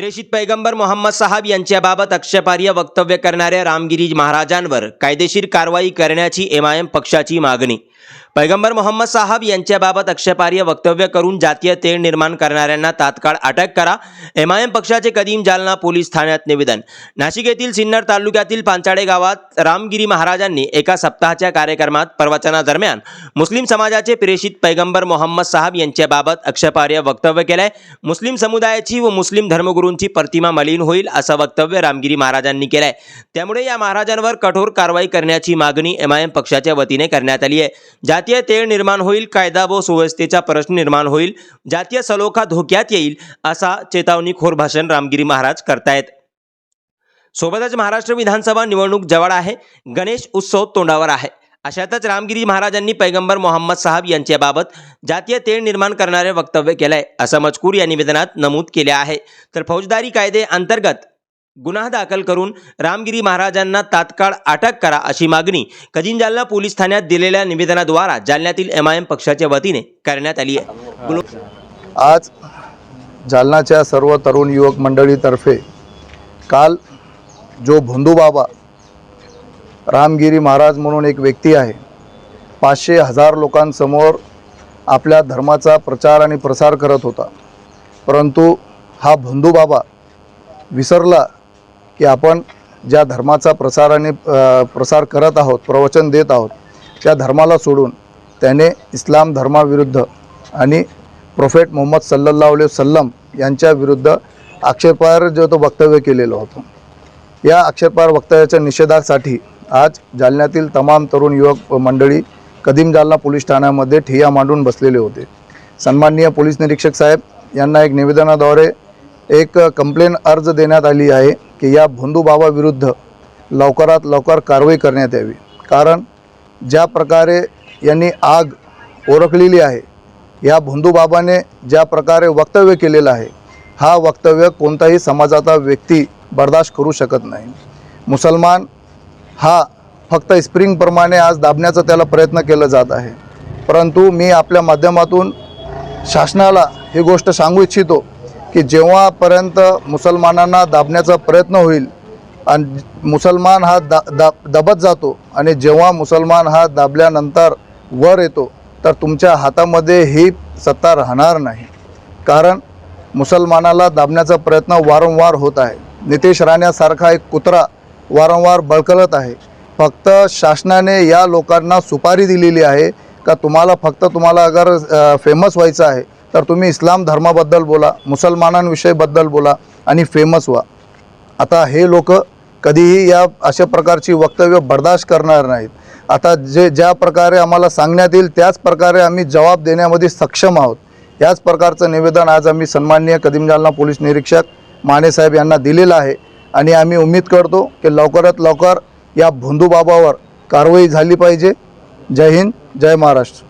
प्रेषित पैगंबर मोहम्मद साहब यांच्याबाबत आक्षेपार्ह वक्तव्य करणाऱ्या रामगिरी महाराजांवर कायदेशीर कारवाई करण्याची एमआयएम पक्षाची मागणी. पैगंबर मोहम्मद साहब यांच्याबाबत आक्षेपार्ह वक्तव्य करून जातीय तेढ निर्माण करणाऱ्यांना तात्काळ अटक करा. एम आय एम पक्षाचे कदीम जालना पोलीस ठाण्यात निवेदन. नाशिक येथील सिन्नर तालुक्यातील पांचाडे गावात रामगिरी महाराजांनी एका सप्ताहाच्या कार्यक्रमात प्रवचनादरम्यान मुस्लिम समाजाचे प्रेषित पैगंबर मोहम्मद साहब यांच्याबाबत आक्षेपार्ह वक्तव्य केलंय. मुस्लिम समुदायाची व मुस्लिम धर्मगुरूंची प्रतिमा मलिन होईल असं वक्तव्य रामगिरी महाराजांनी केलंय. त्यामुळे या महाराजांवर कठोर कारवाई करण्याची मागणी एम आय एम पक्षाच्या वतीने करण्यात आली आहे. जातीय तेळ निर्माण होईल कायदा व सुव्यवस्थेचा प्रश्न निर्माण होईल जातीय सलोखा धोक्यात येईल असा चेतावणीखोर भाषण रामगिरी महाराज करतायत. सोबतच महाराष्ट्र विधानसभा निवडणूक जवळ आहे गणेश उत्सव तोंडावर आहे. अशातच रामगिरी महाराजांनी पैगंबर मोहम्मद साहब यांच्याबाबत जातीय तेळ निर्माण करणारे वक्तव्य केलंय असं मजकूर या निवेदनात नमूद केले आहे. तर फौजदारी कायदे अंतर्गत गुन्हा दाखल करून रामगिरी महाराजांना तात्काळ अटक करा अशी मागणी कजिन जालना पोलीस ठाण्यात दिलेल्या निवेदनाद्वारा जालन्यातील एम आय एम पक्षाच्या वतीने करण्यात आली आहे. आज जालनाच्या सर्व तरुण युवक मंडळीतर्फे काल जो भोंदूबाबा रामगिरी महाराज म्हणून एक व्यक्ती आहे पाचशे हजार लोकांसमोर आपल्या धर्माचा प्रचार आणि प्रसार करत होता. परंतु हा भोंदूबाबा विसरला की आपण ज्या धर्माचा प्रसार आणि प्रसार करत आहोत प्रवचन देत आहोत त्या धर्माला सोडून त्याने इस्लाम धर्माविरुद्ध आणि प्रोफेट मोहम्मद सल्ला सल्लम यांच्या विरुद्ध आक्षेपार जो तो वक्तव्य केलेलं होतं. या आक्षेपार वक्तव्याच्या निषेधासाठी आज जालन्यातील तमाम तरुण युवक मंडळी कदीम जालना पोलीस ठाण्यामध्ये ठिय्या मांडून बसलेले होते. सन्माननीय पोलीस निरीक्षक साहेब यांना एक निवेदनाद्वारे एक कंप्लेन अर्ज देण्यात आली आहे की या भोंदूबाबाविरुद्ध लवकरात लवकर कारवाई करण्यात यावी. कारण ज्या प्रकारे यांनी आग ओळखलेली आहे या भोंदूबाबाने ज्या प्रकारे वक्तव्य केलेलं आहे हा वक्तव्य कोणताही समाजाचा व्यक्ती बर्दाश्त करू शकत नाही. मुसलमान हा फक्त स्प्रिंगप्रमाणे आज दाबण्याचा त्याला प्रयत्न केला जात आहे. परंतु मी आपल्या माध्यमातून शासनाला ही गोष्ट सांगू इच्छितो की जेव्हापर्यंत मुसलमानांना दाबण्याचा प्रयत्न होईल आणि मुसलमान हा दा दाब दबत जातो आणि जेव्हा मुसलमान हा दाबल्यानंतर वर येतो तर तुमच्या हातामध्ये ही सत्ता राहणार नाही. कारण मुसलमानाला दाबण्याचा प्रयत्न वारंवार होत आहे. नितेश राण्यासारखा एक कुत्रा वारंवार बळकलत आहे. फक्त शासनाने या लोकांना सुपारी दिलेली आहे का तुम्हाला फक्त तुम्हाला अगर फेमस व्हायचं आहे तर तुम्ही इस्लाम धर्माबद्दल बोला मुसलमानांविषयीबद्दल बोला आणि फेमस व्हा. आता हे लोक कधीही या अशा प्रकारची वक्तव्य बर्दाश्त करणार नाहीत. आता जे ज्या प्रकारे आम्हाला सांगण्यात येईल त्याच प्रकारे आम्ही जबाब देण्यामध्ये सक्षम आहोत. याच प्रकारचं निवेदन आज आम्ही सन्माननीय कदीम जालना पोलीस निरीक्षक मानेसाहेब यांना दिलेलं आहे. आणि आम्ही उम्मीद करतो की लवकरात लवकर या भोंदूबाबावर कारवाई झाली पाहिजे. जय हिंद जय महाराष्ट्र.